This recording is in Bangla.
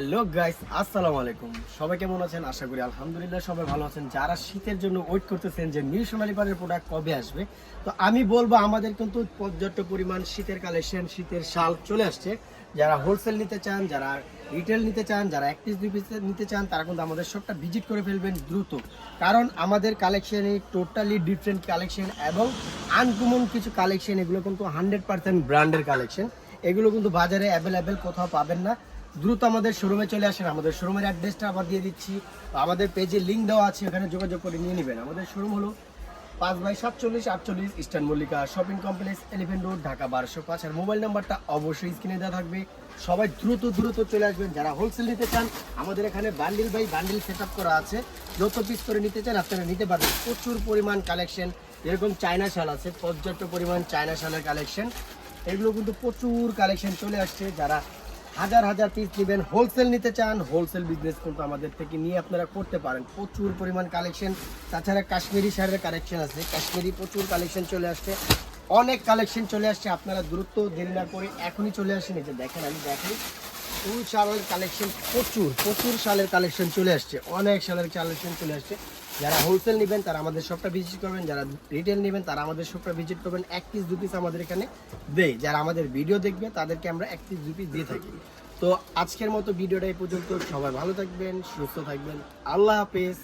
হ্যালো গাইস, আসসালামু আলাইকুম। সবাই কেমন আছেন? আশা করি আলহামদুলিল্লাহ সবাই ভালো আছেন। যারা শীতের জন্য ওয়েট করতেছেন যে নিউ সোনালী পাড়ের প্রোডাক্ট কবে আসবে, তো আমি বলব আমাদের কিন্তু পর্যাপ্ত পরিমাণ শীতের কালেকশন শীতের শাল চলে আসছে। যারা হোলসেল নিতে চান, যারা রিটেল নিতে চান, যারা এক পিস দুই নিতে চান, তারা কিন্তু আমাদের সবটা ভিজিট করে ফেলবেন দ্রুত। কারণ আমাদের কালেকশনে টোটালি ডিফারেন্ট কালেকশন এবং আনকমন কিছু কালেকশন এগুলো কিন্তু হান্ড্রেড পার্সেন্ট ব্র্যান্ডের কালেকশন এগুলো কিন্তু বাজারে অ্যাভেলেবেল কোথাও পাবেন না। দ্রুত আমাদের শোরুমে চলে আসেন। আমাদের শোরুমের অ্যাড্রেসটা আবার দিয়ে দিচ্ছি। আমাদের পেজে লিঙ্ক দেওয়া আছে ওখানে যোগাযোগ করে নিয়ে নেবেন। আমাদের শোরুম হলো পাঁচ বাই সাতচল্লিশ, আটচল্লিশ Eastern Mallika shopping complex eleven road Dhaka বারোশো পাঁচ। আর মোবাইল নাম্বারটা অবশ্যই স্ক্রিনে দেওয়া থাকবে। সবাই দ্রুত দ্রুত চলে আসবেন। যারা হোলসেল নিতে চান, আমাদের এখানে বান্ডিল বাই বান্ডিল সেট করা আছে। যত পিস করে নিতে চান, আপনারা নিতে পারবেন। প্রচুর পরিমাণ কালেকশন এরকম চায়না শাল আছে, পর্যাপ্ত পরিমাণ চায়না শালের কালেকশন এগুলো কিন্তু প্রচুর কালেকশন চলে আসছে। যারা হাজার হাজার পিস নেবেন হোলসেল নিতে চান হোলসেল বিজনেস কিন্তু আমাদের থেকে নিয়ে আপনারা করতে পারেন। প্রচুর পরিমাণ কালেকশন তাছাড়া কাশ্মীরি শাড়ির কালেকশন আছে। কাশ্মীরি প্রচুর কালেকশন চলে আসছে। অনেক কালেকশন চলে আসছে, আপনারা দ্রুত দেরি না করে এখনই চলে আসেন। এই যে দেখেন, আমি দেখেন ফুল শালের কালেকশন প্রচুর প্রচুর শালের কালেকশন চলে আসছে। অনেক শালের কালেকশন চলে আসছে। যারা হোলসেল নেবেন, তারা আমাদের শপটা ভিজিট করবেন। যারা রিটেল নেবেন, তারা আমাদের শপটা ভিজিট করবেন। এক পিস দু পিস আমাদের এখানে দেয়। যারা আমাদের ভিডিও দেখবে, তাদেরকে আমরা এক পিস দু পিস দিয়ে থাকি। তো আজকের মতো ভিডিওটা এই পর্যন্ত। সবাই ভালো থাকবেন, সুস্থ থাকবেন। আল্লাহ হাফেজ।